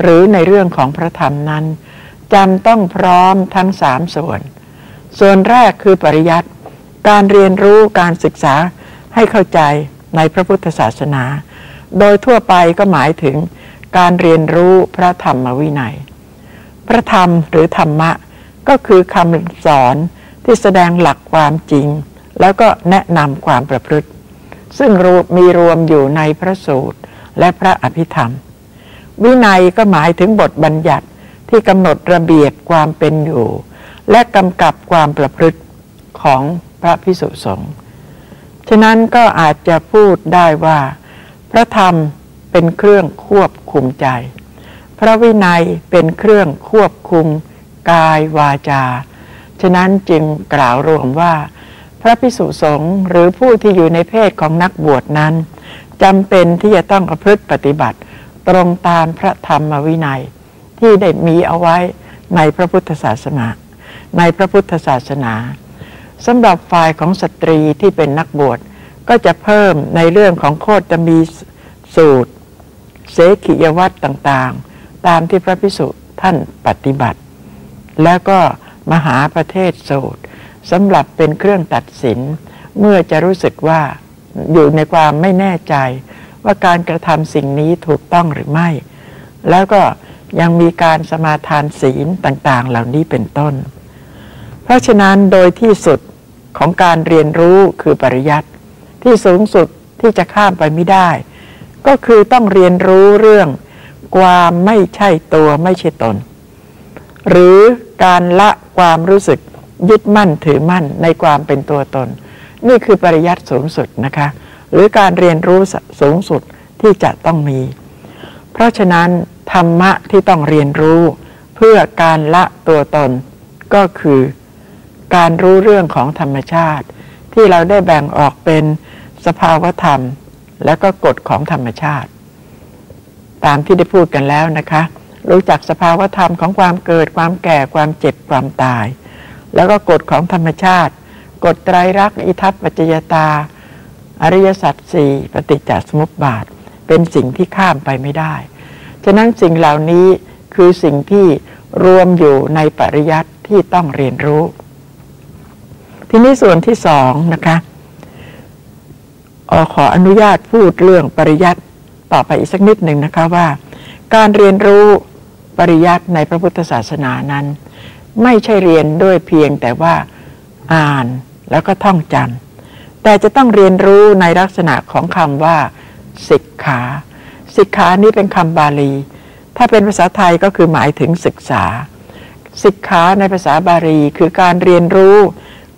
หรือในเรื่องของพระธรรมนั้นจำต้องพร้อมทั้งสามส่วน ส่วนแรกคือปริยัติการเรียนรู้การศึกษาให้เข้าใจในพระพุทธศาสนา โดยทั่วไปก็หมายถึงการเรียนรู้พระธรรมวินัย พระธรรมหรือธรรมะ ก็คือคำสอนที่แสดงหลักความจริง แล้วก็แนะนำความประพฤติ ซึ่งมีรวมอยู่ในพระสูตรและพระอภิธรรม วินัยก็หมายถึงบทบัญญัติที่กำหนดระเบียบความเป็นอยู่ และกำกับความประพฤติของพระพิสุสงฆ์ฉะนั้นก็อาจจะพูดได้ว่า พระธรรมเป็นเครื่องควบคุมใจ พระวินัยเป็นเครื่องควบคุมกายวาจา ฉะนั้นจึงกล่าวรวมว่า พระพิสุสงฆ์หรือผู้ที่อยู่ในเพศของนักบวชนั้นจำเป็นที่จะต้องประพฤติปฏิบัติ ตรงตามพระธรรมวินัยที่ได้มีเอาไว้ในพระพุทธศาสนา ในพระพุทธศาสนาสำหรับฝ่ายของสตรีที่เป็นนักบวชก็จะเพิ่มในเรื่องของโคตจะมีสูตร เสขียวัตรต่างๆ ตามที่พระพิสุท่านปฏิบัติ แล้วก็มหาประเทศสูตรสำหรับเป็นเครื่องตัดสิน เมื่อจะรู้สึกว่าอยู่ในความไม่แน่ใจ ว่าการกระทำสิ่งนี้ถูกต้องหรือไม่ แล้วก็ยังมีการสมาทานศีลต่างๆ เหล่านี้เป็นต้น เพราะฉะนั้นโดยที่สุดของการเรียนรู้คือปริยัติที่สูงสุดที่จะข้ามไปไม่ได้ ก็คือต้องเรียนรู้เรื่องความไม่ใช่ตัวไม่ใช่ตน หรือการละความรู้สึกยึดมั่นถือมั่นในความเป็นตัวตน นี่คือปริยัติสูงสุดนะคะ หรือการเรียนรู้สูงสุดที่จะต้องมี เพราะฉะนั้นธรรมะที่ต้องเรียนรู้ เพื่อการละตัวตน ก็คือ การรู้เรื่องของธรรมชาติ ที่เราได้แบ่งออกเป็นสภาวธรรม และก็กฎของธรรมชาติ ตามที่ได้พูดกันแล้วนะคะ รู้จักสภาวธรรมของความเกิดความแก่ความเจ็บความตาย แล้วก็กฎของธรรมชาติกฎไตรลักษณ์อิทัปปัจจยตา อริยสัจสี่ปฏิจจสมุปบาท เป็นสิ่งที่ข้ามไปไม่ได้ ฉะนั้นสิ่งเหล่านี้คือสิ่งที่รวมอยู่ในปริยัติที่ต้องเรียนรู้ ทีนี้ส่วนที่สองนะคะอขออนุญาตพูดเรื่องปริยัติต่อไปอีกสักนิดหนึ่งนะคะว่า การเรียนรู้ปริยัติในพระพุทธศาสนานั้น ไม่ใช่เรียนด้วยเพียงแต่ว่าอ่านแล้วก็ท่องจำ แต่จะต้องเรียนรู้ในลักษณะของคำว่าสิกขา สิกขานี้เป็นคำบาลี ถ้าเป็นภาษาไทยก็คือหมายถึงศึกษา สิกขาในภาษาบาลีคือการเรียนรู้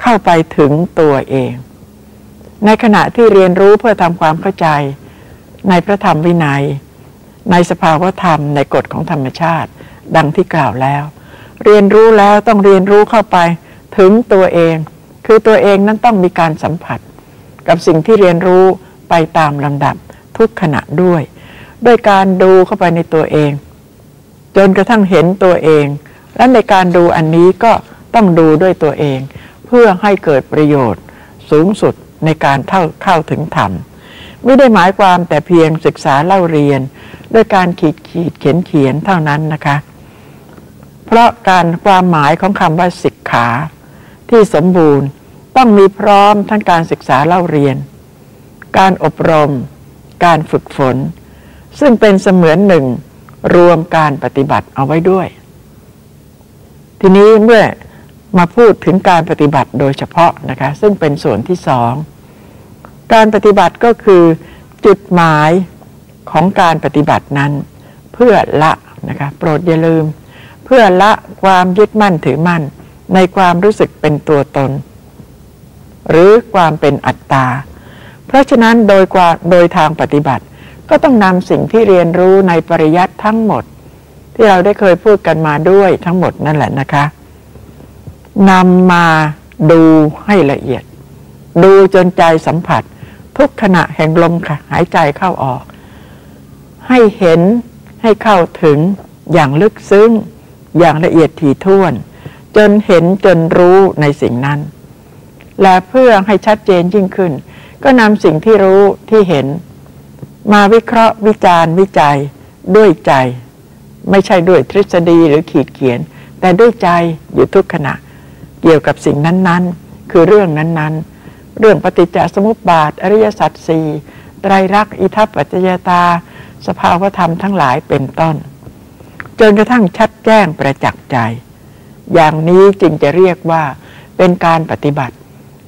เข้าไปถึงตัวเอง ในขณะที่เรียนรู้เพื่อทำความเข้าใจ ในพระธรรมวินัย ในสภาวธรรมในกฎของธรรมชาติ ดังที่กล่าวแล้ว เรียนรู้แล้วต้องเรียนรู้เข้าไปถึงตัวเอง คือตัวเองนั้นต้องมีการสัมผัส กับสิ่งที่เรียนรู้ไปตามลำดับทุกขณะด้วย ด้วยการดูเข้าไปในตัวเอง จนกระทั่งเห็นตัวเอง และในการดูอันนี้ก็ต้องดูด้วยตัวเอง เพื่อให้เกิดประโยชน์ สูงสุดในการเข้าเข้าถึงธรรมไม่ได้หมายความแต่เพียงศึกษาเล่าเรียน ด้วยการขีดขีดเขียนเขียนเท่านั้นนะคะ เพราะการความหมายของคำว่าศิกขาที่สมบูรณ์ ต้องมีพร้อมทั้งการศึกษาเล่าเรียน การอบรม การฝึกฝน ซึ่งเป็นเสมือนหนึ่งรวมการปฏิบัติเอาไว้ด้วย ทีนี้เมื่อมาพูดถึงการปฏิบัติโดยเฉพาะนะคะซึ่งเป็นส่วนที่สองการปฏิบัติก็คือจุดหมายของการปฏิบัตินั้น เพื่อละนะคะโปรดอย่าลืม เพื่อละความยึดมั่นถือมั่น ในความรู้สึกเป็นตัวตน หรือความเป็นอัตตา เพราะฉะนั้นโดยกว่าโดยทางปฏิบัติ ก็ต้องนำสิ่งที่เรียนรู้ในปริยัติทั้งหมด ที่เราได้เคยพูดกันมาด้วยทั้งหมดนั่นแหละนะคะนำมาดูให้ละเอียด ดูจนใจสัมผัส ทุกขณะแห่งลมค่ะหายใจเข้าออก ให้เห็นให้เข้าถึงอย่างลึกซึ้ง อย่างละเอียดถี่ถ้วน จนเห็นจนรู้ในสิ่งนั้น และเพื่อให้ชัดเจนยิ่งขึ้น ก็นำสิ่งที่รู้ที่เห็น มาวิเคราะห์วิจารณ์วิจัยด้วยใจ ไม่ใช่ด้วยทฤษฎีหรือขีดเขียน แต่ด้วยใจอยู่ทุกขณะ เกี่ยวกับสิ่งนั้นๆ คือเรื่องนั้นๆ เรื่องปฏิจจสมุปบาท อริยสัจสี่ไตรลักษณ์อิทัปปัจจยตา สภาวธรรมทั้งหลายเป็นต้น จนกระทั่งชัดแจ้งประจักษ์ใจ อย่างนี้จึงจะเรียกว่าเป็นการปฏิบัติ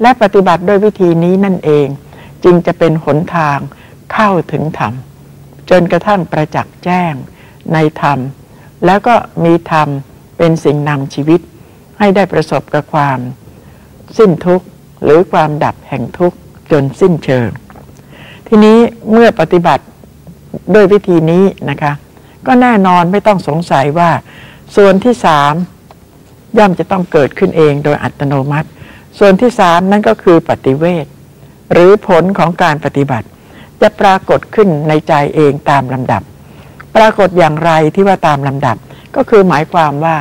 และปฏิบัติด้วยวิธีนี้นั่นเอง จึงจะเป็นหนทางเข้าถึงธรรม จนกระทั่งประจักษ์แจ้งในธรรม แล้วก็มีธรรมเป็นสิ่งนำชีวิต ให้ได้ประสบกับความ สิ้นทุกข์หรือความดับแห่งทุกข์จนสิ้นเชิง ทีนี้เมื่อปฏิบัติด้วยวิธีนี้นะคะ ก็แน่นอนไม่ต้องสงสัยว่า ส่วนที่สามย่อมจะต้องเกิดขึ้นเองโดยอัตโนมัติ ส่วนที่สามนั่นก็คือปฏิเวทหรือผลของการปฏิบัติ จะปรากฏขึ้นในใจเองตามลำดับ ปรากฏอย่างไรที่ว่าตามลำดับ ก็คือหมายความว่า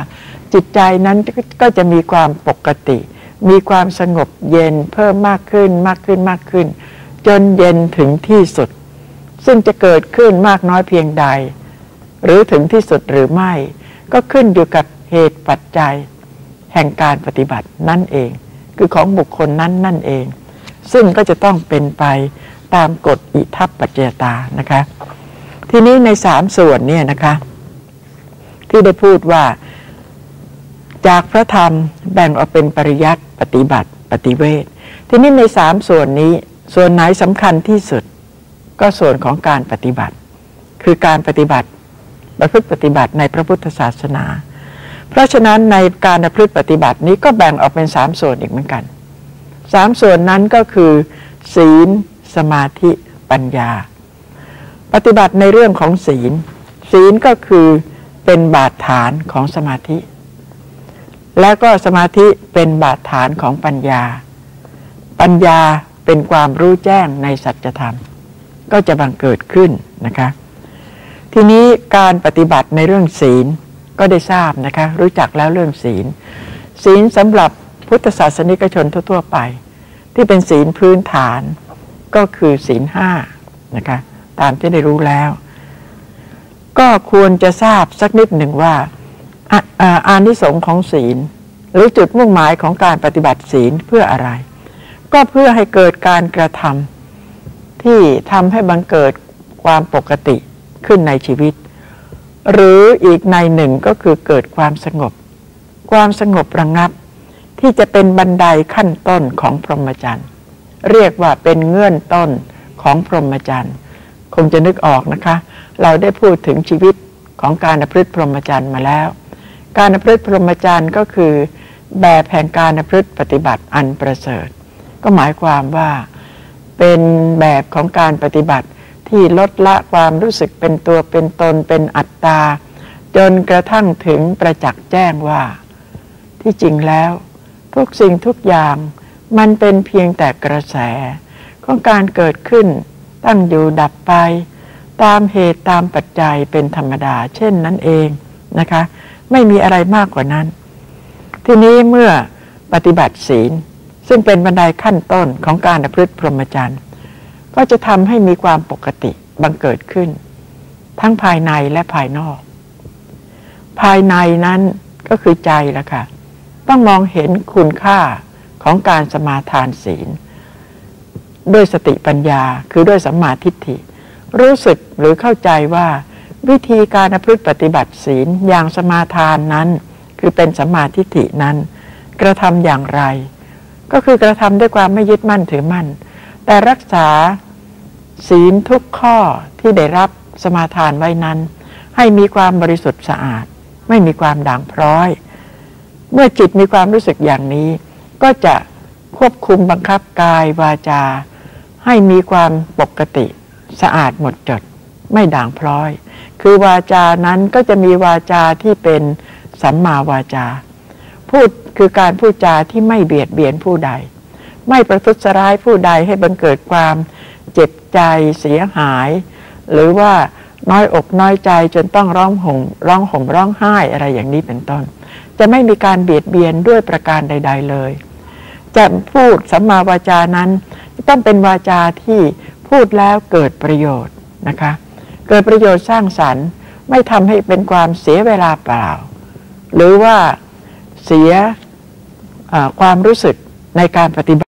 จิตใจนั้นก็จะมีความปกติ มีความสงบเย็นเพิ่มมากขึ้นมากขึ้นมากขึ้น จนเย็นถึงที่สุด ซึ่งจะเกิดขึ้นมากน้อยเพียงใด หรือถึงที่สุดหรือไม่ ก็ขึ้นอยู่กับเหตุปัจจัย แห่งการปฏิบัตินั่นเอง คือของบุคคลนั้นนั่นเอง ซึ่งก็จะต้องเป็นไปตามกฎอิทัปปัจจยตานะคะ ทีนี้ในสามส่วนเนี่ยนะคะ ที่ได้พูดว่าจากพระธรรมแบ่งออกเป็นปริยัติปฏิบัติปฏิเวททีนี้ในสามส่วนนี้ส่วนไหนสำคัญที่สุดก็ส่วนของการปฏิบัติ คือการปฏิบัติประพฤติปฏิบัติในพระพุทธศาสนา เพราะฉะนั้นในการประพฤติปฏิบัตินี้ก็แบ่งออกเป็นสามส่วนอีกเหมือนกันสามส่วนนั้นก็คือ ศีล สมาธิปัญญา ปฏิบัติในเรื่องของศีล ศีลก็คือเป็นบาดฐานของสมาธิ แล้วก็สมาธิเป็นบาดฐานของปัญญา ปัญญาเป็นความรู้แจ้งในสัจธรรม ก็จะบังเกิดขึ้นนะคะ ทีนี้การปฏิบัติในเรื่องศีล ก็ได้ทราบนะคะ รู้จักแล้วเรื่องศีล ศีลสำหรับพุทธศาสนิกชนทั่ว ๆ ไป ที่เป็นศีลพื้นฐานก็คือศีลห้านะคะตามที่ได้รู้แล้ว ก็ควรจะทราบสักนิดหนึ่งว่าอานิสงส์ของศีล หรือจุดมุ่งหมายของการปฏิบัติศีลเพื่ออะไร ก็เพื่อให้เกิดการกระทำที่ทำให้บังเกิดความปกติขึ้นในชีวิต หรืออีกในหนึ่งก็คือเกิดความสงบ ความสงบระงงับ ที่จะเป็นบันไดขั้นต้นของพรหมจรรย์ เรียกว่าเป็นเงื่อนต้นของพรหมจรรย์ คงจะนึกออกนะคะ เราได้พูดถึงชีวิตของการอพฤติพรหมจรรย์มาแล้ว การอพฤติพรหมจรรย์ก็คือ แบบแห่งการอพฤติปฏิบัติอันประเสริฐ ก็หมายความว่าเป็นแบบของการปฏิบัติ ที่ลดละความรู้สึกเป็นตัวเป็นตนเป็นอัตตา จนกระทั่งถึงประจักษ์แจ้งว่า ที่จริงแล้ว ทุกสิ่งทุกอย่างมันเป็นเพียงแต่กระแส ของการเกิดขึ้นตั้งอยู่ดับไป ตามเหตุตามปัจจัยเป็นธรรมดา เช่นนั้นเองนะคะ ไม่มีอะไรมากกว่านั้น ทีนี้เมื่อปฏิบัติศีล ซึ่งเป็นบันไดขั้นต้นของการประพฤติพรหมจรรย์ ก็จะทำให้มีความปกติบังเกิดขึ้น ทั้งภายในและภายนอก ภายในนั้นก็คือใจละค่ะ ต้องมองเห็นคุณค่าของการสมาทานศีล ด้วยสติปัญญาคือด้วยสัมมาทิฏฐิ รู้สึกหรือเข้าใจว่า วิธีการพฤติปฏิบัติศีลอย่างสมาทานนั้น คือเป็นสัมมาทิฏฐินั้น กระทำอย่างไร ก็คือกระทำด้วยความไม่ยึดมั่นถือมั่น แต่รักษา ศีลทุกข้อที่ได้รับสมาทานไว้นั้น ให้มีความบริสุทธิ์สะอาด ไม่มีความด่างพร้อย เมื่อจิตมีความรู้สึกอย่างนี้ ก็จะควบคุมบังคับกายวาจา ให้มีความปกติ สะอาดหมดจด ไม่ด่างพร้อย คือวาจานั้นก็จะมีวาจาที่เป็นสัมมาวาจา พูดคือการพูดจาที่ไม่เบียดเบียนผู้ใด ไม่ประทุษร้ายผู้ใดให้บังเกิดความ ใจเสียหาย หรือว่าน้อยอกน้อยใจจนต้องร้องห่มร้องห่มร้องไห้อะไรอย่างนี้เป็นต้น จะไม่มีการเบียดเบียนด้วยประการใด ๆเลย จะพูดสัมมาวาจานั้นต้องเป็นวาจาที่พูดแล้วเกิดประโยชน์นะคะ เกิดประโยชน์สร้างสรรค์ ไม่ทำให้เป็นความเสียเวลาเปล่า หรือว่าเสียความรู้สึกในการปฏิบัติ